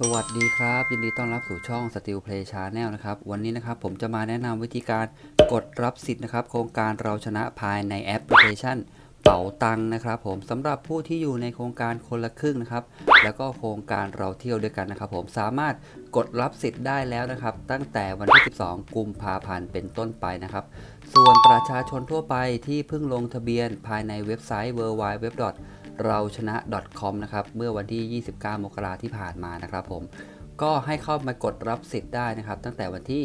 สวัสดีครับ ยินดีต้อนรับสู่ช่อง Steel Play Channel นะครับ วันนี้นะครับผมจะมาแนะนำวิธีการกดรับสิทธิ์นะครับ โครงการเราชนะภายในแอปพลิเคชัน เป๋าตังนะครับ ผมสำหรับผู้ที่อยู่ในโครงการคนละครึ่งนะครับ แล้วก็โครงการเราเที่ยวด้วยกันนะครับ ผมสามารถกดรับสิทธิ์ได้แล้วนะครับ ตั้งแต่วันที่ 12 กุมภาพันธ์เป็นต้นไปนะครับ ส่วนประชาชนทั่วไปที่เพิ่งลงทะเบียนภายในเว็บไซต์ www. เราชนะ .com นะครับเมื่อวันที่ 29 มกราที่ผ่านมานะครับผมก็ให้เข้ามากดรับสิทธิ์ได้นะครับ ตั้งแต่วันที่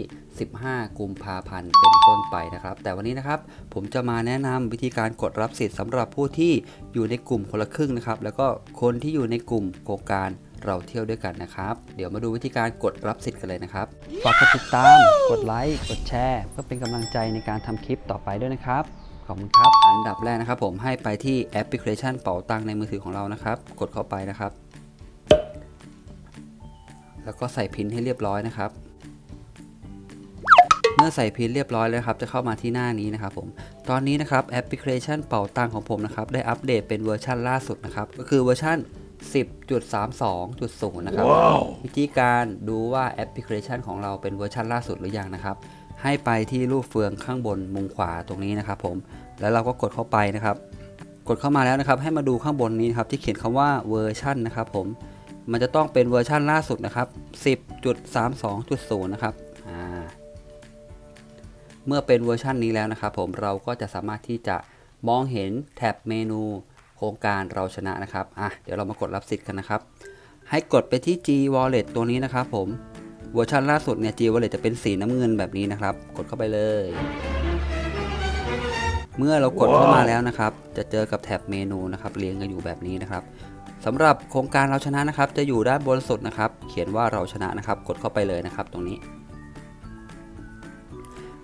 15 กุมภาพันธ์เป็นต้นไปนะครับ แต่วันนี้นะครับผมจะมาแนะนำวิธีการกดรับสิทธิ์สำหรับผู้ที่อยู่ในกลุ่มคนละครึ่งนะครับ แล้วก็คนที่อยู่ในกลุ่มโครงการเราเที่ยวด้วยกันนะครับ เดี๋ยวมาดูวิธีการกดรับสิทธิ์กันเลยนะครับฝากกดติดตาม กดไลค์กดแชร์ เพื่อเป็นกำลังใจในการทำคลิปต่อไปด้วยนะครับ ขอบคุณครับ อันดับแรกนะครับผมให้ไปที่แอปพลิเคชันเป๋าตังค์ในมือถือของเรานะครับ กดเข้าไปนะครับ แล้วก็ใส่พินให้เรียบร้อยนะครับ เมื่อใส่พินเรียบร้อยแล้วครับ จะเข้ามาที่หน้านี้นะครับผม ตอนนี้นะครับแอปพลิเคชันเป๋าตังค์ของผมนะครับได้อัปเดตเป็นเวอร์ชันล่าสุดนะครับ ก็คือเวอร์ชัน10.32.0 นะครับวิธีการดูว่าแอปพลิเคชันของเราเป็นเวอร์ชันล่าสุดหรือยังนะครับ ให้ไปที่รูปเฟืองข้างบนมุมขวาตรงนี้นะครับผม แล้วเราก็กดเข้าไปนะครับ กดเข้ามาแล้วนะครับ ให้มาดูข้างบนนี้ครับที่เขียนคำว่าเวอร์ชันนะครับผม มันจะต้องเป็นเวอร์ชันล่าสุดนะครับ10.32.0 นะครับ เมื่อเป็นเวอร์ชันนี้แล้วนะครับผม เราก็จะสามารถที่จะมองเห็นแท็บเมนูโครงการเราชนะนะครับ อะ เดี๋ยวเรามากดรับสิทธิ์กันนะครับ ให้กดไปที่ G Wallet ตัวนี้นะครับผม เวอร์ชันล่าสุดเนี่ย G Wallet จะเป็นสีน้ำเงินแบบนี้นะครับ กดเข้าไปเลย เมื่อเรากดเข้ามาแล้วนะครับ จะเจอกับแท็บเมนูนะครับเรียงกันอยู่แบบนี้นะครับสำหรับโครงการเราชนะนะครับ จะอยู่ด้านบนสุดนะครับ เขียนว่าเราชนะนะครับ กดเข้าไปเลยนะครับ ตรงนี้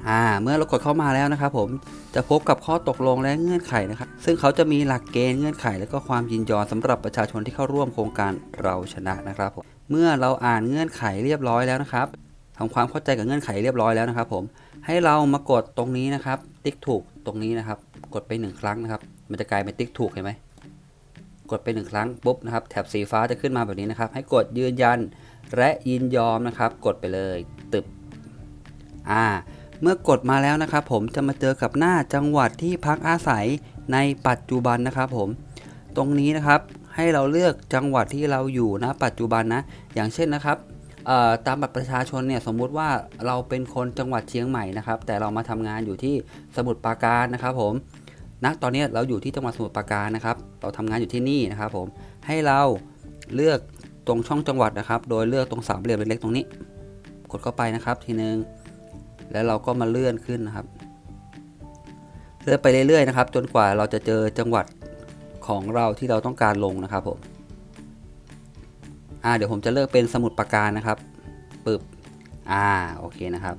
อ่าเมื่อเรากดเข้ามาแล้วนะครับผมจะพบกับข้อตกลงและเงื่อนไขนะครับ ซึ่งเขาจะมีหลักเกณฑ์เงื่อนไข และก็ความยินยอมสำหรับประชาชนที่เข้าร่วมโครงการเราชนะนะครับผมเมื่อเราอ่านเงื่อนไขเรียบร้อยแล้วนะครับทำความเข้าใจกับเงื่อนไขเรียบร้อยแล้วนะครับ ผมให้เรามากดตรงนี้นะครับ ติ๊กถูกตรงนี้นะครับ กดไปหนึ่งครั้งนะครับ มันจะกลายเป็นติ๊กถูกเห็นไหมกดไปหนึ่งครั้งปุ๊บนะครับแถบสีฟ้าจะขึ้นมาแบบนี้นะครับ ให้กดยืนยันและยินยอมนะครับ กดไปเลยตึบอ่า เมื่อกดมาแล้วนะครับผมจะมาเจอกับหน้าจังหวัดที่พักอาศัยในปัจจุบันนะครับผม ตรงนี้นะครับให้เราเลือกจังหวัดที่เราอยู่นะปัจจุบันนะ อย่างเช่นนะครับตามบัตรประชาชนเนี่ยสมมุติว่าเราเป็นคนจังหวัดเชียงใหม่นะครับ แต่เรามาทำงานอยู่ที่สมุทรปราการนะครับผมณตอนนี้เราอยู่ที่จังหวัดสมุทรปราการนะครับ เราทำงานอยู่ที่นี่นะครับผมให้เราเลือกตรงช่องจังหวัดนะครับ โดยเลือกตรงสามเหลี่ยมเล็กๆตรงนี้ กดเข้าไปนะครับทีนึง แล้วเราก็มาเลื่อนขึ้นนะครับ เลื่อนไปเรื่อยๆนะครับ จนกว่าเราจะเจอจังหวัดของเราที่เราต้องการลงนะครับผมอ่าเดี๋ยวผมจะเลือกเป็นสมุดปราการนะครับปึบอ่าโอเคนะครับ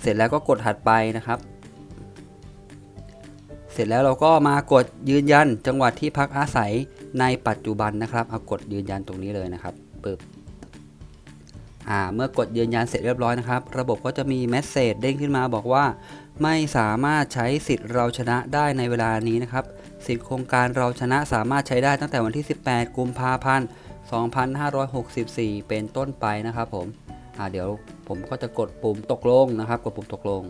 เสร็จแล้วก็กดถัดไปนะครับ เสร็จแล้วเราก็มากดยืนยันจังหวัดที่พักอาศัยในปัจจุบันนะครับ เอากดยืนยันตรงนี้เลยนะครับปึบ เมื่อกดยืนยันเสร็จเรียบร้อยนะครับ ระบบก็จะมีเมสเซจเด้งขึ้นมาบอกว่า ไม่สามารถใช้สิทธิ์เราชนะได้ในเวลานี้นะครับ สิทธิ์โครงการเราชนะสามารถใช้ได้ตั้งแต่วันที่ 18 กุมภาพันธ์ 2564 เป็นต้นไปนะครับผมอ่าเดี๋ยวผมก็จะกดปุ่มตกลงนะครับ กดปุ่มตกลง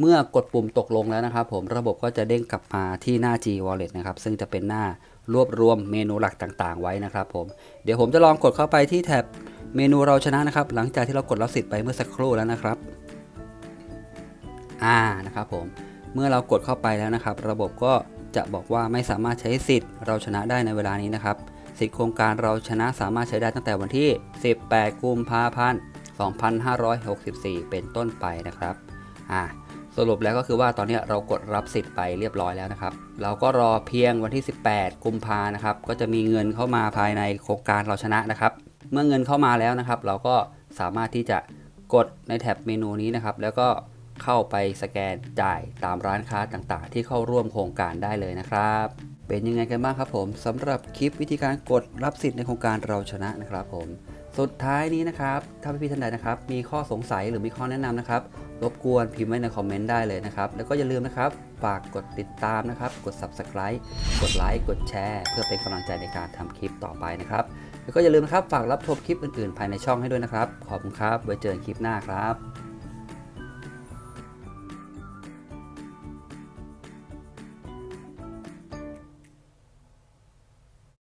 เมื่อกดปุ่มตกลงแล้วนะครับผมระบบก็จะเด้งกลับมาที่หน้า G Wallet นะครับซึ่งจะเป็นหน้ารวบรวมเมนูหลักต่างๆ ไว้นะครับผมเดี๋ยวผมจะลองกดเข้าไปที่แท็บเมนูเราชนะนะครับ หลังจากที่เรากดรับสิทธิ์ไปเมื่อสักครู่แล้วนะครับอ่านะครับผมเมื่อเรากดเข้าไปแล้วนะครับ ระบบก็จะบอกว่าไม่สามารถใช้สิทธิ์เราชนะได้ในเวลานี้นะครับ สิทธิ์โครงการเราชนะสามารถใช้ได้ตั้งแต่วันที่ 18 กุมภาพันธ์ 2564 เป็นต้นไปนะครับ อ่า สรุปแล้วก็คือว่าตอนนี้เรากดรับสิทธิ์ไปเรียบร้อยแล้วนะครับ เราก็รอเพียงวันที่ 18 กุมภานะครับ ก็จะมีเงินเข้ามาภายในโครงการเราชนะนะครับ เมื่อเงินเข้ามาแล้วนะครับ เราก็สามารถที่จะกดในแท็บเมนูนี้นะครับ แล้วก็เข้าไปสแกนจ่ายตามร้านค้าต่างๆ ที่เข้าร่วมโครงการได้เลยนะครับ เป็นยังไงกันบ้างครับผมสำหรับคลิปวิธีการกดรับสิทธิ์ในโครงการเราชนะนะครับผม สุดท้ายนี้นะครับถ้าพี่ๆท่านใดนะครับ มีข้อสงสัยหรือมีข้อแนะนำนะครับ รบกวนพิมพ์ไว้ในคอมเมนต์ได้เลยนะครับ แล้วก็อย่าลืมนะครับ ฝากกดติดตามนะครับ กด subscribe กดไลค์กดแชร์ เพื่อเป็นกำลังใจในการทำคลิปต่อไปนะครับ แล้วก็อย่าลืมนะครับฝากรับชมคลิปอื่นๆ ภายในช่องให้ด้วยนะครับ ขอบคุณครับไว้เจอกันคลิปหน้าครับ